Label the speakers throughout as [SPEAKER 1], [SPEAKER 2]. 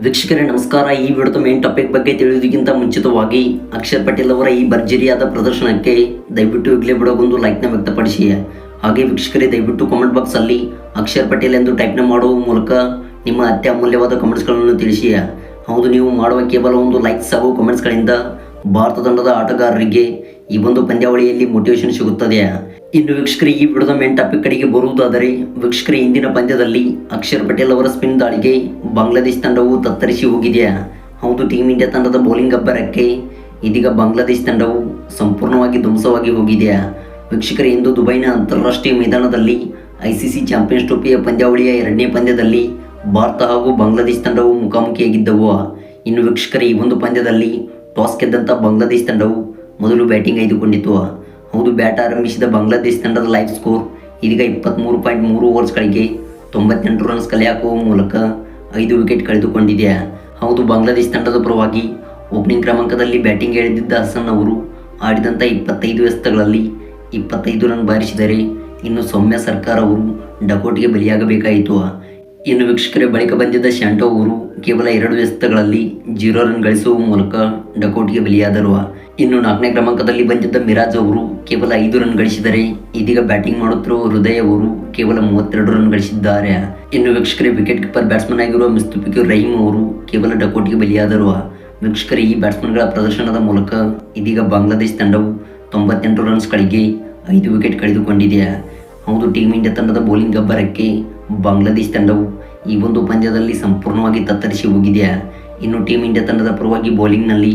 [SPEAKER 1] ವೀಕ್ಷಕರೇ, ನಮಸ್ಕಾರ. ಈ ವಿಡಿಯೋದ ಮೇನ್ ಟಾಪಿಕ್ ಬಗ್ಗೆ ತಿಳಿಯೋದಕ್ಕಿಂತ ಮುಂಚಿತವಾಗಿ ಅಕ್ಷರ್ ಪಟೇಲ್ ಅವರ ಈ ಭರ್ಜರಿಯಾದ ಪ್ರದರ್ಶನಕ್ಕೆ ದಯವಿಟ್ಟು ಈಗಲೇ ಬಿಡೋಗೊಂದು ಲೈಕ್ನ ವ್ಯಕ್ತಪಡಿಸಿ. ಹಾಗೆ ವೀಕ್ಷಕರೇ, ದಯವಿಟ್ಟು ಕಾಮೆಂಟ್ ಬಾಕ್ಸಲ್ಲಿ ಅಕ್ಷರ್ ಪಟೇಲ್ ಎಂದು ಟೈಪ್ನ ಮಾಡುವ ಮೂಲಕ ನಿಮ್ಮ ಅತ್ಯಮೂಲ್ಯವಾದ ಕಮೆಂಟ್ಸ್ಗಳನ್ನು ತಿಳಿಸಿ. ಹೌದು, ನೀವು ಮಾಡುವ ಕೇವಲ ಒಂದು ಲೈಕ್ಸ್ ಹಾಗೂ ಕಮೆಂಟ್ಸ್ಗಳಿಂದ ಭಾರತ ತಂಡದ ಆಟಗಾರರಿಗೆ ಈ ಒಂದು ಪಂದ್ಯಾವಳಿಯಲ್ಲಿ ಮೋಟಿವೇಶನ್ ಸಿಗುತ್ತದೆ. ಇನ್ನು ವೀಕ್ಷಕರಿ, ಈ ವಿಡಿಯೋದ ಮೇನ್ ಟಾಪಿಕ್ ಕಡೆಗೆ ಬರುವುದಾದರೆ, ವೀಕ್ಷಕರಿ, ಇಂದಿನ ಪಂದ್ಯದಲ್ಲಿ ಅಕ್ಷರ್ ಪಟೇಲ್ ಅವರ ಸ್ಪಿನ್ ದಾಳಿಗೆ ಬಾಂಗ್ಲಾದೇಶ್ ತಂಡವು ತತ್ತರಿಸಿ ಹೋಗಿದೆಯಾ ಹೌದು ಟೀಮ್ ಇಂಡಿಯಾ ತಂಡದ ಬೌಲಿಂಗ್ ಅಬ್ಬರಕ್ಕೆ ಇದೀಗ ಬಾಂಗ್ಲಾದೇಶ್ ತಂಡವು ಸಂಪೂರ್ಣವಾಗಿ ಧ್ವಂಸವಾಗಿ ಹೋಗಿದೆಯಾ ವೀಕ್ಷಕರೇ, ಇಂದು ದುಬೈನ ಅಂತಾರಾಷ್ಟ್ರೀಯ ಮೈದಾನದಲ್ಲಿ ಐಸಿಸಿ ಚಾಂಪಿಯನ್ಸ್ ಟ್ರೋಫಿಯ ಪಂದ್ಯಾವಳಿಯ ಎರಡನೇ ಪಂದ್ಯದಲ್ಲಿ ಭಾರತ ಹಾಗೂ ಬಾಂಗ್ಲಾದೇಶ ತಂಡವು ಮುಖಾಮುಖಿಯಾಗಿದ್ದವು. ಇನ್ನು ವೀಕ್ಷಕರೇ, ಈ ಒಂದು ಪಂದ್ಯದಲ್ಲಿ ಟಾಸ್ ಗೆದ್ದಂಥ ಬಾಂಗ್ಲಾದೇಶ ತಂಡವು ಮೊದಲು ಬ್ಯಾಟಿಂಗ್ ಆಯ್ದುಕೊಂಡಿತ್ತು. ಹೌದು, ಬ್ಯಾಟ್ ಆರಂಭಿಸಿದ ಬಾಂಗ್ಲಾದೇಶ ತಂಡದ ಲೈಫ್ ಸ್ಕೋರ್ ಇದೀಗ ಇಪ್ಪತ್ತ್ಮೂರು ಪಾಯಿಂಟ್ ಮೂರು ಓವರ್ಸ್ಗಳಿಗೆ ತೊಂಬತ್ತೆಂಟು ರನ್ಸ್ ಕಲೆ ಹಾಕುವ ಮೂಲಕ ಐದು ವಿಕೆಟ್ ಕಳೆದುಕೊಂಡಿದೆ. ಹೌದು, ಬಾಂಗ್ಲಾದೇಶ ತಂಡದ ಪರವಾಗಿ ಓಪನಿಂಗ್ ಕ್ರಮಾಂಕದಲ್ಲಿ ಬ್ಯಾಟಿಂಗ್ ಎಳೆದಿದ್ದ ಹಸನ್ ಅವರು ಆಡಿದಂಥ ಇಪ್ಪತ್ತೈದು ಎಸೆತಗಳಲ್ಲಿ ಇಪ್ಪತ್ತೈದು ರನ್ ಬಾರಿಸಿದರೆ ಇನ್ನು ಸೌಮ್ಯ ಸರ್ಕಾರ ಅವರು ಡಕೋಟಿಗೆ ಬಲಿಯಾಗಬೇಕಾಯಿತು. ಇನ್ನು ವೀಕ್ಷಕರೇ, ಬಳಿಕ ಬಂದಿದ್ದ ಶಾಂಟೋ ಅವರು ಕೇವಲ ಎರಡು ಎಸೆತಗಳಲ್ಲಿ ಜೀರೋ ರನ್ ಗಳಿಸುವ ಮೂಲಕ ಡಕೋಟಿಗೆ ಬಲಿಯಾದರು. ಇನ್ನು ನಾಲ್ಕನೇ ಕ್ರಮಾಂಕದಲ್ಲಿ ಬಂದಿದ್ದ ಮಿರಾಜ್ ಅವರು ಕೇವಲ ಐದು ರನ್ ಗಳಿಸಿದರೆ, ಇದೀಗ ಬ್ಯಾಟಿಂಗ್ ಮಾಡುತ್ತಿರುವ ಹೃದಯ ಅವರು ಕೇವಲ ಮೂವತ್ತೆರಡು ರನ್ ಗಳಿಸಿದ್ದಾರೆ. ಇನ್ನು ವೀಕ್ಷಕರೇ, ವಿಕೆಟ್ ಕೀಪರ್ ಬ್ಯಾಟ್ಸ್ಮನ್ ಆಗಿರುವ ಮಿಸ್ತುಫಿಕ್ಯೂರ್ ರಹೀಮ್ ಅವರು ಕೇವಲ ಡಕೋಟಿಗೆ ಬಲಿಯಾದರು. ವೀಕ್ಷಕರೇ, ಈ ಬ್ಯಾಟ್ಸ್ಮನ್ಗಳ ಪ್ರದರ್ಶನದ ಮೂಲಕ ಇದೀಗ ಬಾಂಗ್ಲಾದೇಶ ತಂಡವು ತೊಂಬತ್ತೆಂಟು ರನ್ಸ್ಗಳಿಗೆ ಐದು ವಿಕೆಟ್ ಕಳೆದುಕೊಂಡಿದೆ. ಹೌದು ಟೀಮ್ ಇಂಡಿಯಾ ತಂಡದ ಬೌಲಿಂಗ್ ಅಬ್ಬರಕ್ಕೆ ಬಾಂಗ್ಲಾದೇಶ ತಂಡವು ಈ ಒಂದು ಪಂದ್ಯದಲ್ಲಿ ಸಂಪೂರ್ಣವಾಗಿ ತತ್ತರಿಸಿ ಹೋಗಿದೆ. ಇನ್ನು ಟೀಮ್ ಇಂಡಿಯಾ ತಂಡದ ಪರವಾಗಿ ಬೌಲಿಂಗ್ನಲ್ಲಿ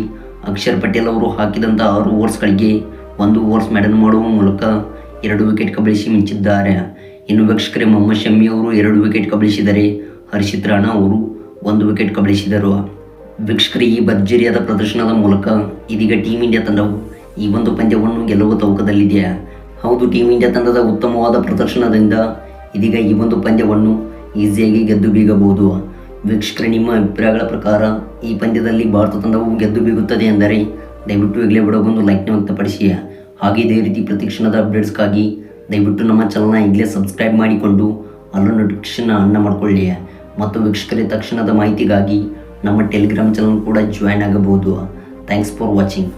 [SPEAKER 1] ಅಕ್ಷರ್ ಪಟೇಲ್ ಅವರು ಹಾಕಿದಂಥ ಆರು ಓವರ್ಸ್ಗಳಿಗೆ ಒಂದು ಓವರ್ಸ್ ಮ್ಯಾಡನ್ ಮಾಡುವ ಮೂಲಕ ಎರಡು ವಿಕೆಟ್ ಕಬಳಿಸಿ ಮಿಂಚಿದ್ದಾರೆ. ಇನ್ನು ವೀಕ್ಷಕರೇ, ಮೊಹಮ್ಮದ್ ಶಮಿ ಅವರು ಎರಡು ವಿಕೆಟ್ ಕಬಳಿಸಿದರೆ ಹರ್ಷಿತ್ ರಾಣಾ ಅವರು ಒಂದು ವಿಕೆಟ್ ಕಬಳಿಸಿದರು. ವೀಕ್ಷಕರೇ, ಈ ಭರ್ಜರಿಯಾದ ಪ್ರದರ್ಶನದ ಮೂಲಕ ಇದೀಗ ಟೀಮ್ ಇಂಡಿಯಾ ತಂಡವು ಈ ಒಂದು ಪಂದ್ಯವನ್ನು ಗೆಲ್ಲುವ ತವಕದಲ್ಲಿದೆ ಹೌದು ಟೀಮ್ ಇಂಡಿಯಾ ತಂಡದ ಉತ್ತಮವಾದ ಪ್ರದರ್ಶನದಿಂದ ಇದೀಗ ಈ ಒಂದು ಪಂದ್ಯವನ್ನು ಈಸಿಯಾಗಿ ಗೆದ್ದು ಬೀಗಬಹುದು. ವೀಕ್ಷಕರ, ನಿಮ್ಮ ಅಭಿಪ್ರಾಯಗಳ ಪ್ರಕಾರ ಈ ಪಂದ್ಯದಲ್ಲಿ ಭಾರತ ತಂಡವು ಗೆದ್ದು ಬೀಗುತ್ತದೆ ಎಂದರೆ ದಯವಿಟ್ಟು ಈಗಲೇ ಬಿಡೋಗೊಂದು ಲೈಕ್ನ ವ್ಯಕ್ತಪಡಿಸಿ. ಹಾಗೆ ಇದೇ ರೀತಿ ಪ್ರತಿಕ್ಷಣದ ಅಪ್ಡೇಟ್ಸ್ಗಾಗಿ ದಯವಿಟ್ಟು ನಮ್ಮ ಚಾನಲ್ನ ಈಗಲೇ ಸಬ್ಸ್ಕ್ರೈಬ್ ಮಾಡಿಕೊಂಡು ಅಲ್ಲೂ ನೋಟಿಫಿಕೇಷನ್ ಅನ್ನ ಮಾಡಿಕೊಳ್ಳಿ. ಮತ್ತು ವೀಕ್ಷಕರೇ, ತಕ್ಷಣದ ಮಾಹಿತಿಗಾಗಿ ನಮ್ಮ ಟೆಲಿಗ್ರಾಮ್ ಚಾನಲ್ ಕೂಡ ಜಾಯ್ನ್ ಆಗಬಹುದು. Thanks for watching